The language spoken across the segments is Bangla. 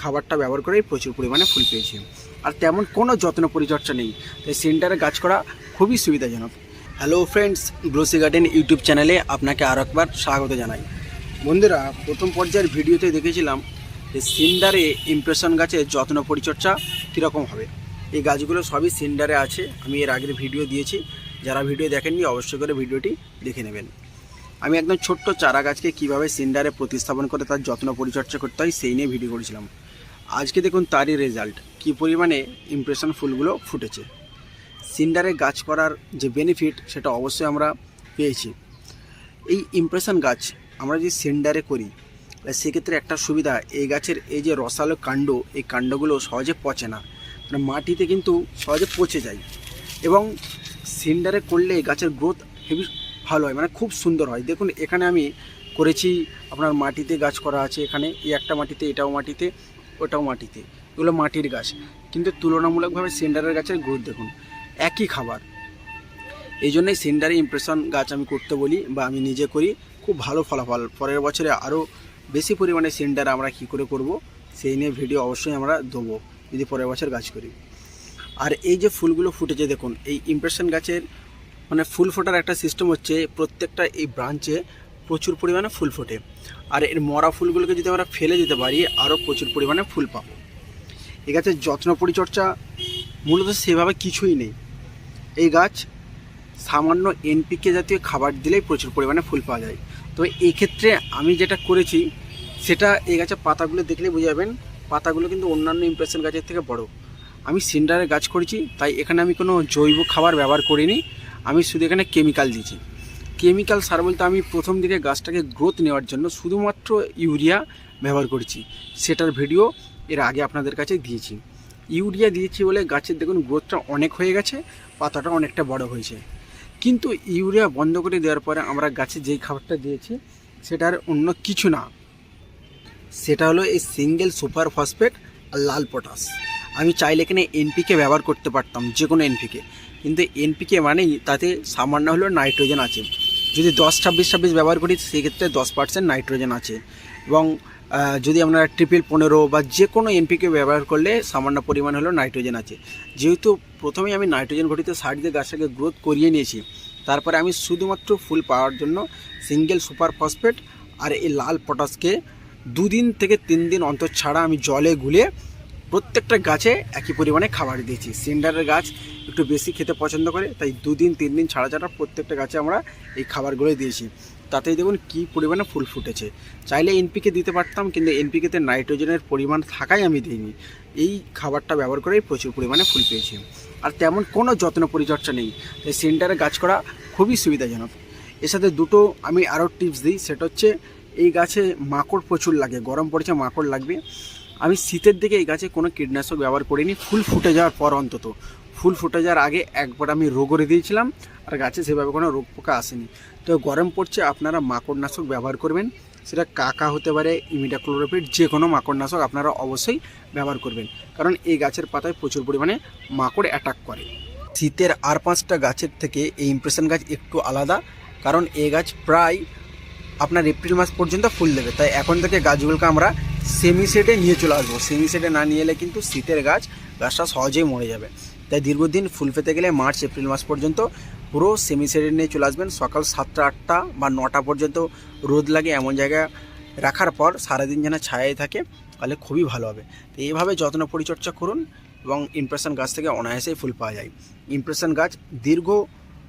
খাবারটা ব্যবহার করেই প্রচুর পরিমাণে ফুল পেয়েছি। আর তেমন কোনো যত্ন পরিচর্যা নেই। তাই সেন্টারে গাছ করা খুবই সুবিধাজনক। Hello friends glossy garden YouTube চ্যানেলে আপনাকে আরও একবার স্বাগত জানাই। বন্ধুরা, প্রথম পর্যায়ের ভিডিওতে দেখেছিলাম যে সিন্ডারে ইমপ্রেশন গাছের যত্ন পরিচর্যা কীরকম হবে। এই গাছগুলো সবই সিন্ডারে আছে। আমি এর আগের ভিডিও দিয়েছি। যারা ভিডিও দেখেননি, অবশ্যই করে ভিডিওটি দেখে নেবেন। আমি একদম ছোট্ট চারা গাছকে কীভাবে সিন্ডারে প্রতিস্থাপন করে তার যত্ন পরিচর্যা করতে হয় সেই নিয়ে ভিডিও করেছিলাম। আজকে দেখুন তারই রেজাল্ট কী পরিমাণে ইমপ্রেশন ফুলগুলো ফুটেছে। সিন্ডারে গাছ করার যে বেনিফিট সেটা অবশ্যই আমরা পেয়েছি। এই ইমপ্রেশন গাছ আমরা যদি সেন্ডারে করি, সেক্ষেত্রে একটা সুবিধা, এই গাছের এই যে রসালো কাণ্ড, এই কাণ্ডগুলো সহজে পচে না। মানে মাটিতে কিন্তু সহজে পচে যায়। এবং সিন্ডারে করলে গাছের গ্রোথ হেভি ভালো হয় মানে খুব সুন্দর হয়। দেখুন, এখানে আমি করেছি, আপনার মাটিতে গাছ করা আছে এখানে, এই একটা মাটিতে, এটাও মাটিতে, ওটাও মাটিতে। এগুলো মাটির গাছ। কিন্তু তুলনামূলকভাবে সেন্ডারের গাছের গ্রোথ দেখুন, একই খাবার। এই জন্যই সেন্ডারে ইমপ্রেশন গাছ আমি করতে বলি বা আমি নিজে করি, খুব ভালো ফলাফল। পরের বছরে আরও বেশি পরিমাণে সেন্ডার আমরা কী করে করব, সেই নিয়ে ভিডিও অবশ্যই আমরা দেবো, যদি পরের বছর গাছ করি। আর এই যে ফুলগুলো ফুটেছে, দেখুন, এই ইমপ্রেশন গাছের মানে ফুল ফোটার একটা সিস্টেম হচ্ছে প্রত্যেকটা এই ব্রাঞ্চে প্রচুর পরিমাণে ফুল ফোটে। আর এর মরা ফুলগুলোকে যদি আমরা ফেলে দিতে পারি আরও প্রচুর পরিমাণে ফুল পাবো। এই গাছের যত্ন পরিচর্যা মূলত সেভাবে কিছুই নেই। এই গাছ সামান্য এনপিকে জাতীয় খাবার দিলেই প্রচুর পরিমাণে ফুল পাওয়া যায়। তবে এই ক্ষেত্রে আমি যেটা করেছি, সেটা এই গাছের পাতাগুলো দেখলে বুঝে যাবেন, পাতাগুলো কিন্তু অন্যান্য ইমপ্রেশন গাছের থেকে বড়। আমি সিন্ডারের গাছ করেছি, তাই এখানে আমি কোনো জৈব খাবার ব্যবহার করিনি। আমি শুধু এখানে কেমিক্যাল দিয়েছি। কেমিক্যাল সার বলতে আমি প্রথম দিকে গাছটাকে গ্রোথ নেওয়ার জন্য শুধুমাত্র ইউরিয়া ব্যবহার করেছি। সেটার ভিডিও এর আগে আপনাদের কাছে দিয়েছি। ইউরিয়া দিয়েছি বলে গাছের দেখুন গ্রোথটা অনেক হয়ে গেছে, পাতাটা অনেকটা বড় হয়েছে। কিন্তু ইউরিয়া বন্ধ করে দেওয়ার পরে আমরা গাছে যেই খাবারটা দিয়েছি, সেটার অন্য কিছু না। সেটা হলো এই সিঙ্গেল সুপার ফসফেট আর লাল পটাশ আমি চাইলে এখানে এনপিকে ব্যবহার করতে পারতাম যে কোনো এনপিকে কিন্তু এনপিকে মানেই তাতে সামান্য হলেও নাইট্রোজেন আছে। যদি দশ, ছাব্বিশ ছাব্বিশ ব্যবহার করি, সেক্ষেত্রে দশ পার্সেন্ট নাইট্রোজেন আছে। এবং যদি আমরা ট্রিপল পনেরো বা যে কোনো এনপিকে ব্যবহার করলে সামান্য পরিমাণ হলেও নাইট্রোজেন আছে। যেহেতু প্রথমে আমি নাইট্রোজেন ঘটিত সার দিয়ে গাছটাকে গ্রোথ করিয়ে নিয়েছি, তারপরে আমি শুধুমাত্র ফুল পাওয়ার জন্য সিঙ্গেল সুপার ফসফেট আর এই লাল পটাশকে দুদিন থেকে তিন দিন অন্তর ছাড়া আমি জলে গুলে প্রত্যেকটা গাছে একই পরিমাণে খাবার দিয়েছি। সিন্ডারের গাছ একটু বেশি খেতে পছন্দ করে, তাই দুদিন তিন দিন ছাড়া ছাড়া প্রত্যেকটা গাছে আমরা এই খাবারগুলো দিয়েছি। তাতেই দেখুন কী পরিমাণে ফুল ফুটেছে। চাইলে এনপিকে দিতে পারতাম, কিন্তু এনপিকেতে নাইট্রোজেনের পরিমাণ থাকাই আমি দিইনি। এই খাবারটা ব্যবহার করেই প্রচুর পরিমাণে ফুল পেয়েছি। আর তেমন কোনো যত্ন পরিচর্যা নেই। তাই সেন্টারে গাছ করা খুবই সুবিধাজনক। এর সাথে দুটো আমি আরও টিপস দিই। সেটা হচ্ছে, এই গাছে মাকড় প্রচুর লাগে, গরম পড়েছে মাকড় লাগবে। আমি শীতের দিকে এই গাছে কোনো কীটনাশক ব্যবহার করিনি, ফুল ফুটে যাওয়ার পর অন্তত। ফুল ফুটে যাওয়ার আগে একবার আমি রোগরে দিয়েছিলাম, আর গাছে সেভাবে কোনো রোগ পোকা আসেনি। তো গরম পড়ছে, আপনারা মাকড়নাশক ব্যবহার করবেন। সেটা কাকা হতে পারে ইমিডাক্লোরোপিড যে কোনো মাকড়নাশক আপনারা অবশ্যই ব্যবহার করবেন। কারণ এই গাছের পাতায় প্রচুর পরিমাণে মাকড় অ্যাটাক করে। শীতের আর পাঁচটা গাছের থেকে এই ইমপ্রেশন গাছ একটু আলাদা, কারণ এই গাছ প্রায় আপনার এপ্রিল মাস পর্যন্ত ফুল দেবে। তাই এখন থেকে গাছগুলোকে আমরা সেমি সেটে নিয়ে চলে আসব। সেমি সেটে না নিয়ে এলে কিন্তু শীতের গাছ, গাছটা সহজেই মরে যাবে। তাই দীর্ঘদিন ফুল পেতে গেলে মার্চ, এপ্রিল মাস পর্যন্ত পুরো সেমি সেটে নিয়ে চলে আসবেন। সকাল সাতটা, আটটা বা নটা পর্যন্ত রোদ লাগে এমন জায়গায় রাখার পর সারাদিন যেন ছায়ায় থাকে, তাহলে খুবই ভালো হবে। তো এইভাবে যত্ন পরিচর্যা করুন এবং ইমপ্রেশন গাছ থেকে অনায়াসেই ফুল পাওয়া যায়। ইমপ্রেশন গাছ দীর্ঘ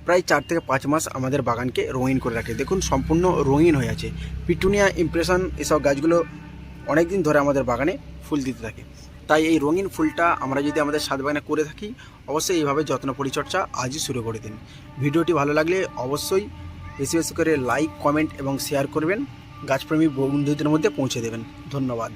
প্রায় চার থেকে পাঁচ মাস আমাদের বাগানকে রঙিন করে রাখে। দেখুন, সম্পূর্ণ রঙিন হয়ে আছে। পিটুনিয়া ইমপ্রেশন এসব গাছগুলো অনেক দিন ধরে আমাদের বাগানে ফুল দিতে থাকে। তাই এই রঙিন ফুলটা আমরা যদি আমাদের সাদ বাগানে করে থাকি, অবশ্যই এইভাবে যত্ন পরিচর্যা আজই শুরু করে দিন। ভিডিওটি ভালো লাগলে অবশ্যই বেশি বেশি করে লাইক কমেন্ট এবং শেয়ার করবেন। গাছপ্রেমী বন্ধুদের মধ্যে পৌঁছে দেবেন। ধন্যবাদ।